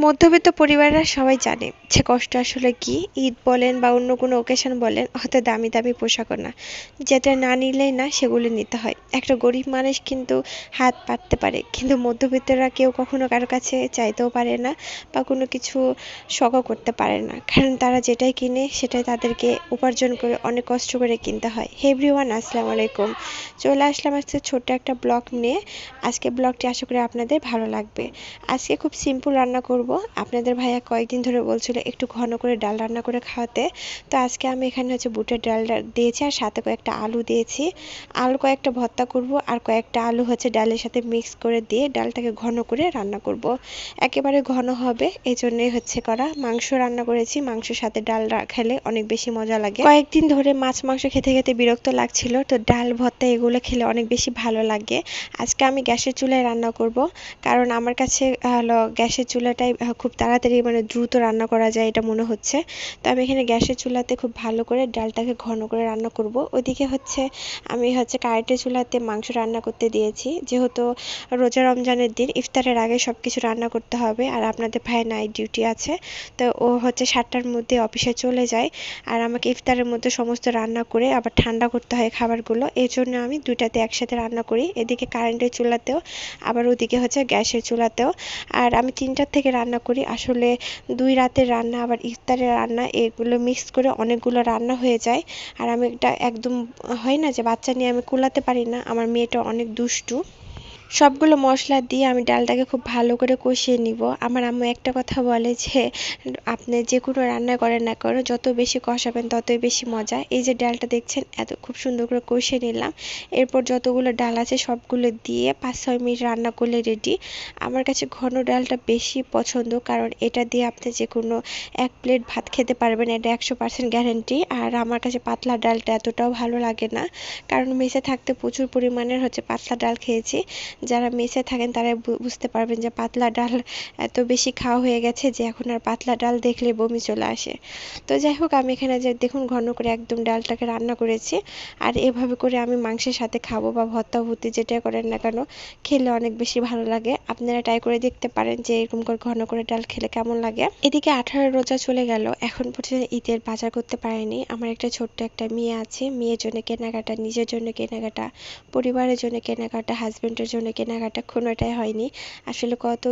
মধ্যবিত্ত পরিবারের সবাই জানে যে কষ্ট আসলে কি, ঈদ বলেন বা অন্য কোনো ওকেশন বলেন হয়তো দামি দামি পোশাকও না। যেটা না নিলেই না সেগুলো নিতে হয়। একটা গরিব মানুষ কিন্তু হাত পাততে পারে, কিন্তু মধ্যবিত্তরা কেউ কখনো কারও কাছে চাইতেও পারে না বা কোনো কিছু শখও করতে পারে না। কারণ তারা যেটাই কিনে সেটাই তাদেরকে উপার্জন করে অনেক কষ্ট করে কিনতে হয়। হে এভরিওয়ান আসসালামু আলাইকুম। চলে আসলাম আজকে ছোট্ট একটা ব্লগ নিয়ে। আজকে ব্লগটি আশা করি আপনাদের ভালো লাগবে। আজকে খুব সিম্পল রান্না করব। আপনাদের ভাইয়া কয়েকদিন ধরে বলছিল একটু ঘন করে ডাল রান্না করে খাওয়াতে। তো আজকে আমি এখানে হচ্ছে বুটের ডাল দিয়েছি আর সাথে কয়েকটা আলু দিয়েছি। আলু কয়েকটা ভর্তা করব আর কয়েকটা আলু হচ্ছে ডালের সাথে মিক্স করে দিয়ে ডালটাকে ঘন করে রান্না করব। একেবারে ঘন হবে এই জন্যই হচ্ছে করা। মাংস রান্না করেছি, মাংসের সাথে ডাল খেলে অনেক বেশি মজা লাগে। কয়েকদিন ধরে মাছ, মাংস খেতে খেতে বিরক্ত লাগছিল, তো ডাল, ভর্তা এগুলো খেলে অনেক বেশি ভালো লাগে। আজকে আমি গ্যাসের চুলায় রান্না করব, কারণ আমার কাছে হলো গ্যাসের চুলাটাই খুব তাড়াতাড়ি মানে দ্রুত রান্না করা যায় এটা মনে হচ্ছে। তো আমি এখানে গ্যাসের চুলাতে খুব ভালো করে ডালটাকে ঘন করে রান্না করব। ওইদিকে হচ্ছে আমি হচ্ছে কারেন্টের চুলাতে মাংস রান্না করতে দিয়েছি। যেহেতু রোজা রমজানের দিন, ইফতারের আগে সব কিছু রান্না করতে হবে আর আপনাদের ভাই নাইট ডিউটি আছে। তো ও হচ্ছে সাতটার মধ্যে অফিসে চলে যায় আর আমাকে ইফতারের মধ্যে সমস্ত রান্না করে আবার ঠান্ডা করতে হয় খাবারগুলো। এই জন্য আমি দুইটাতে একসাথে রান্না করি। এদিকে কারেন্টের চুলাতেও, আবার ওদিকে হচ্ছে গ্যাসের চুলাতেও। আর আমি তিনটার থেকে রান্না করি। আসলে দুই রাতের রান্না, আবার ইফতারের রান্না, এগুলো মিক্স করে অনেকগুলো রান্না হয়ে যায়। আর আমি এটা একদম হয় না যে বাচ্চা নিয়ে আমি কুলাতে পারি না। আমার মেয়েটা অনেক দুষ্টু। সবগুলো মশলা দিয়ে আমি ডালটাকে খুব ভালো করে কষিয়ে নিব। আমার আম্মু একটা কথা বলে যে, আপনি যে কোনো রান্না করেন না করেন যত বেশি কষাবেন ততই বেশি মজা। এই যে ডালটা দেখছেন, এত খুব সুন্দর করে কষিয়ে নিলাম। এরপর যতগুলো ডাল আছে সবগুলো দিয়ে পাঁচ ছয় মিনিট রান্না করলে রেডি আমার কাছে ঘন ডালটা বেশি পছন্দ, কারণ এটা দিয়ে আপনি যে কোনো এক প্লেট ভাত খেতে পারবেন, এটা একশো পার্সেন্ট গ্যারেন্টি আর আমার কাছে পাতলা ডালটা এতটাও ভালো লাগে না, কারণ মেসে থাকতে প্রচুর পরিমাণের হচ্ছে পাতলা ডাল খেয়েছি। যারা মেসে থাকেন তারা বুঝতে পারবেন যে পাতলা ডাল এত বেশি খাওয়া হয়ে গেছে যে এখন আর পাতলা ডাল দেখলে বমি চলে আসে। তো যাই হোক, আমি এখানে যে দেখুন ঘন করে একদম ডালটাকে রান্না করেছি। আর এভাবে করে আমি মাংসের সাথে খাব বা ভর্তা ভর্তি যেটা করেন না কেন, খেলে অনেক বেশি ভালো লাগে। আপনারা ট্রাই করে দেখতে পারেন যে এরকম করে ঘন করে ডাল খেলে কেমন লাগে। এদিকে আঠারো রোজা চলে গেল, এখন পর্যন্ত ঈদের বাজার করতে পারিনি। আমার একটা ছোট্ট একটা মেয়ে আছে, মেয়ের জন্য কেনাকাটা, নিজের জন্য কেনাকাটা, পরিবারের জন্য কেনাকাটা হাজবেন্ডের জন্য কেনাকাটা কোনোটাই হয়নি। আসলে কত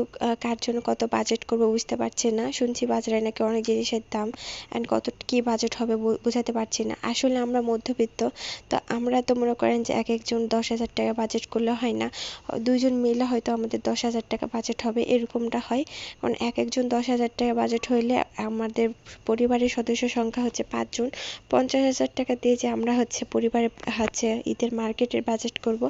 কার জন্য কত বাজেট করব বুঝতে পারছি না। শুনছি বাজারে নাকি অনেক জিনিসের দাম অ্যান্ড কত, কী বাজেট হবে বোঝাতে পারছি না। আসলে আমরা মধ্যবিত্ত, তো আমরা তো মনে করেন যে এক একজন দশ হাজার টাকা বাজেট করলে হয় না। দুইজন মিলে হয়তো আমাদের দশ হাজার টাকা বাজেট হবে, এরকমটা হয়। কারণ এক একজন দশ হাজার টাকা বাজেট হইলে আমাদের পরিবারের সদস্য সংখ্যা হচ্ছে পাঁচজন। পঞ্চাশ হাজার টাকা দিয়ে যে আমরা হচ্ছে পরিবারে হচ্ছে ঈদের মার্কেটের বাজেট করব,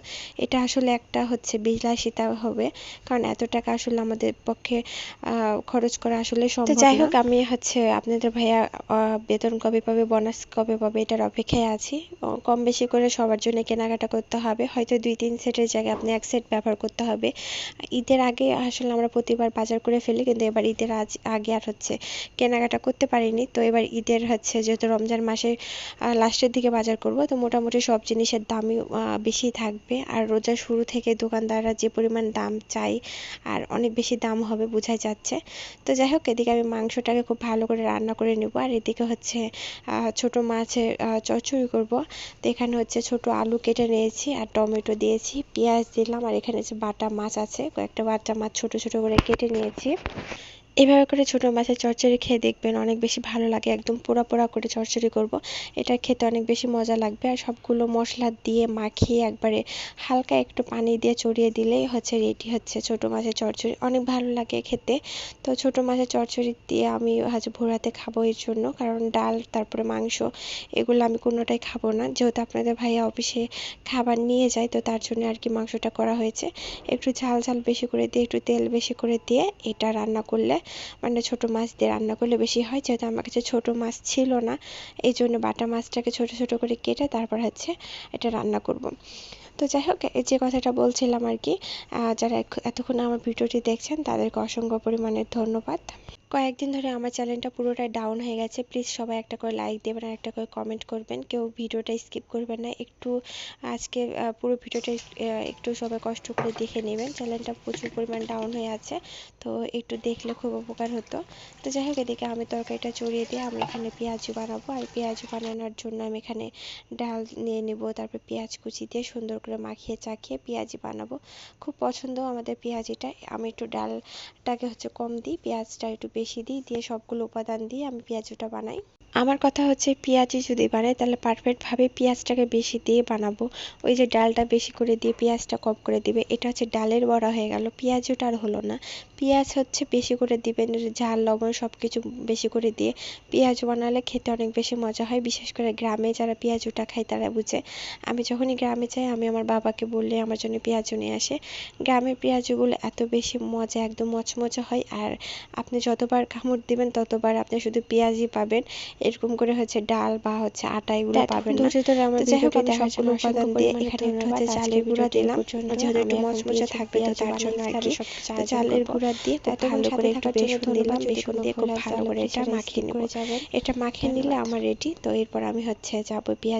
এটা আসলে একটা হচ্ছে বিলাসিতা হবে। কারণ এত টাকা আসলে আমাদের পক্ষে খরচ করা আসলে সম্ভব যাই হোক আমি হচ্ছে আপনাদের ভাইয়া বেতন কবে পাবে বোনাস কবে পাবে এটার অপেক্ষায় আছি। কম বেশি করে সবার জন্য কেনাকাটা করতে হবে। হয়তো দুই তিন সেটের জায়গায় আপনি এক সেট ব্যবহার করতে হবে। ঈদের আগে আসলে আমরা প্রতিবার বাজার করে ফেলি কিন্তু এবার ঈদের আজ আগে আর হচ্ছে কেনাকাটা করতে পারিনি। তো এবার ঈদের হচ্ছে যেহেতু রমজান মাসের লাস্টের দিকে বাজার করব তো মোটামুটি সব জিনিসের দামই বেশি থাকবে। আর রোজার শুরু থেকে দোকানদাররা যে পরিমাণ দাম চাই আর অনেক বেশি দাম হবে বোঝাই যাচ্ছে। তো যাই হোক, এদিকে আমি মাংসটাকে খুব ভালো করে রান্না করে নেব আর এদিকে হচ্ছে ছোট মাছের চচ্চড়ি করব। তো এখানে হচ্ছে ছোট আলু কেটে নিয়েছি আর টমেটো দিয়েছি, পেঁয়াজ দিলাম আর এখানে হচ্ছে বাটা মাছ আছে। কয়েকটা বাটা মাছ ছোট ছোট করে কেটে নিয়েছি। এভাবে করে ছোটো মাছের চচ্চড়ি খেয়ে দেখবেন অনেক বেশি ভালো লাগে। একদম পোড়া পোড়া করে চচ্চড়ি করব। এটা খেতে অনেক বেশি মজা লাগবে। আর সবগুলো মশলা দিয়ে মাখিয়ে একবারে হালকা একটু পানি দিয়ে চড়িয়ে দিলেই হচ্ছে রেডি হচ্ছে ছোটো মাছের চচ্চড়ি অনেক ভালো লাগে খেতে। তো ছোটো মাছের চচ্চড়ি দিয়ে আমি হচ্ছে ভোরাতে খাব এর জন্য। কারণ ডাল, তারপরে মাংস এগুলো আমি কোনোটাই খাব না। যেহেতু আপনাদের ভাইয়া অফিসে খাবার নিয়ে যায়, তো তার জন্য আর কি মাংসটা করা হয়েছে। একটু ঝাল ঝাল বেশি করে দিয়ে, একটু তেল বেশি করে দিয়ে এটা রান্না করলে মানে ছোট মাছ দিয়ে রান্না করলে বেশি হয়, যেহেতু আমার কাছে ছোট মাছ ছিল না, এই জন্য বাটা মাছটাকে ছোট ছোট করে কেটে তারপর হচ্ছে এটা রান্না করব। তো যাই হোক যে কথাটা বলছিলাম আর কি যারা এতক্ষণ আমার ভিডিওটি দেখছেন তাদেরকে অসংখ্য পরিমাণে ধন্যবাদ। কয়েকদিন ধরে আমার চ্যানেলটা পুরোটাই ডাউন হয়ে গেছে। প্লিজ সবাই একটা করে লাইক দেবেন আর একটা করে কমেন্ট করবেন। কেউ ভিডিওটা স্কিপ করবেন না। একটু আজকে পুরো ভিডিওটা একটু সবাই কষ্ট করে দেখে নেবেন। চ্যানেলটা প্রচুর পরিমাণ ডাউন হয়ে আছে। তো একটু দেখলে খুব উপকার হতো। তো যাই হোক, এদিকে আমি তরকারিটা চড়িয়ে দিয়ে আমি এখানে পেঁয়াজু বানাবো। আর পেঁয়াজু বানানোর জন্য আমি এখানে ডাল নিয়ে নিব, তারপর পেঁয়াজ কুচি দিয়ে সুন্দর করে মাখিয়ে চাখিয়ে পেঁয়াজি বানাবো। খুব পছন্দ আমাদের পেঁয়াজিটা। আমি একটু ডালটাকে হচ্ছে কম দিই, পেঁয়াজটা একটু বেশি দিই, দিয়ে সবগুলো উপাদান দিয়ে আমি পেঁয়াজটা বানাই। আমার কথা হচ্ছে পেঁয়াজি যদি বানাই, তাহলে পারফেক্টভাবে পেঁয়াজটাকে বেশি দিয়ে বানাবো। ওই যে ডালটা বেশি করে দিয়ে পেঁয়াজটা কম করে দিবে, এটা হচ্ছে ডালের বড়া হয়ে গেল। পেঁয়াজুটা আর হলো না। পেঁয়াজ হচ্ছে বেশি করে দিবেন ঝাল লবণ সব কিছু বেশি করে দিয়ে। পেঁয়াজ বানালে খেতে অনেক বেশি মজা হয় বিশেষ করে গ্রামে যারা পেঁয়াজুটা খায় তারা বুঝে। আমি যখনই গ্রামে যাই আমি আমার বাবাকে বললে আমার জন্য পেঁয়াজু নিয়ে আসে। গ্রামের পেঁয়াজুগুলো এত বেশি মজা একদম মচমচে হয় আর আপনি যতবার কামড় দিবেন ততবার আপনি শুধু পেঁয়াজই পাবেন। এরকম করে হচ্ছে ডাল বা হচ্ছে আটা এগুলো পাবেন না। যাই হোক আমি সবগুলো উপাদান দিয়ে এখানে হচ্ছে চালের গুঁড়া দিলাম যেহেতু একটু মচমচে থাকবে তো তার জন্য আর কি তো চালের গুঁড়া দিয়ে তাতে ভালো করে একটু বেসন দিলাম বেসন দিয়ে খুব ভালো করে এটা মাখিয়ে নেব এটা মাখিয়ে নিলে আমার রেডি তো এরপর আমি হচ্ছে যাব পেঁয়াজ